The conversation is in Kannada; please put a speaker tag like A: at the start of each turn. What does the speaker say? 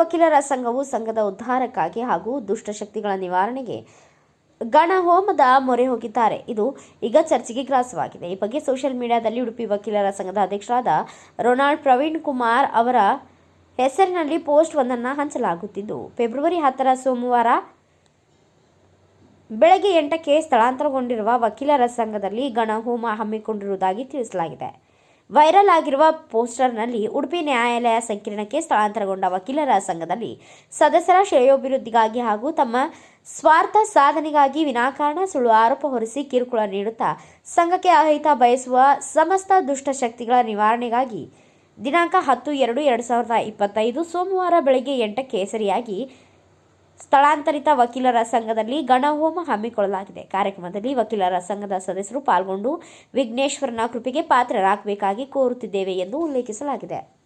A: ವಕೀಲರ ಸಂಘವು ಸಂಘದ ಉದ್ಧಾರಕ್ಕಾಗಿ ಹಾಗೂ ದುಷ್ಟಶಕ್ತಿಗಳ ನಿವಾರಣೆಗೆ ಗಣಹೋಮದ ಮೊರೆ ಹೋಗಿದ್ದಾರೆ. ಇದು ಈಗ ಚರ್ಚೆಗೆ ಗ್ರಾಸವಾಗಿದೆ. ಈ ಬಗ್ಗೆ ಸೋಷಿಯಲ್ ಮೀಡಿಯಾದಲ್ಲಿ ಉಡುಪಿ ವಕೀಲರ ಸಂಘದ ಅಧ್ಯಕ್ಷರಾದ ರೊನಾಲ್ಡ್ ಪ್ರವೀಣ್ ಕುಮಾರ್ ಅವರ ಹೆಸರಿನಲ್ಲಿ ಪೋಸ್ಟ್ ಒಂದನ್ನು ಹಂಚಲಾಗುತ್ತಿದ್ದು, ಫೆಬ್ರವರಿ ಹತ್ತರ ಸೋಮವಾರ ಬೆಳಗ್ಗೆ ಎಂಟಕ್ಕೆ ಸ್ಥಳಾಂತರಗೊಂಡಿರುವ ವಕೀಲರ ಸಂಘದಲ್ಲಿ ಗಣಹೋಮ ಹಮ್ಮಿಕೊಂಡಿರುವುದಾಗಿ ತಿಳಿಸಲಾಗಿದೆ. ವೈರಲ್ ಆಗಿರುವ ಪೋಸ್ಟರ್ನಲ್ಲಿ ಉಡುಪಿ ನ್ಯಾಯಾಲಯ ಸಂಕೀರ್ಣಕ್ಕೆ ಸ್ಥಳಾಂತರಗೊಂಡ ವಕೀಲರ ಸಂಘದಲ್ಲಿ ಸದಸ್ಯರ ಶ್ರೇಯೋಭಿವೃದ್ಧಿಗಾಗಿ ಹಾಗೂ ತಮ್ಮ ಸ್ವಾರ್ಥ ಸಾಧನೆಗಾಗಿ ವಿನಾಕಾರಣ ಸುಳ್ಳು ಆರೋಪ ಹೊರಿಸಿ ಕಿರುಕುಳ ನೀಡುತ್ತಾ ಸಂಘಕ್ಕೆ ಅಹಿತ ಬಯಸುವ ಸಮಸ್ತ ದುಷ್ಟಶಕ್ತಿಗಳ ನಿವಾರಣೆಗಾಗಿ ದಿನಾಂಕ ಹತ್ತು ಎರಡು ಎರಡು ಸಾವಿರದ ಇಪ್ಪತ್ತೈದು ಸೋಮವಾರ ಬೆಳಗ್ಗೆ ಎಂಟಕ್ಕೆ ಸರಿಯಾಗಿ ಸ್ಥಳಾಂತರಿತ ವಕೀಲರ ಸಂಘದಲ್ಲಿ ಗಣಹೋಮ ಹಮ್ಮಿಕೊಳ್ಳಲಾಗಿದೆ. ಕಾರ್ಯಕ್ರಮದಲ್ಲಿ ವಕೀಲರ ಸಂಘದ ಸದಸ್ಯರು ಪಾಲ್ಗೊಂಡು ವಿಘ್ನೇಶ್ವರನ ಕೃಪೆಗೆ ಪಾತ್ರರಾಗಬೇಕಾಗಿ ಕೋರುತ್ತಿದ್ದೇವೆ ಎಂದು ಉಲ್ಲೇಖಿಸಲಾಗಿದೆ.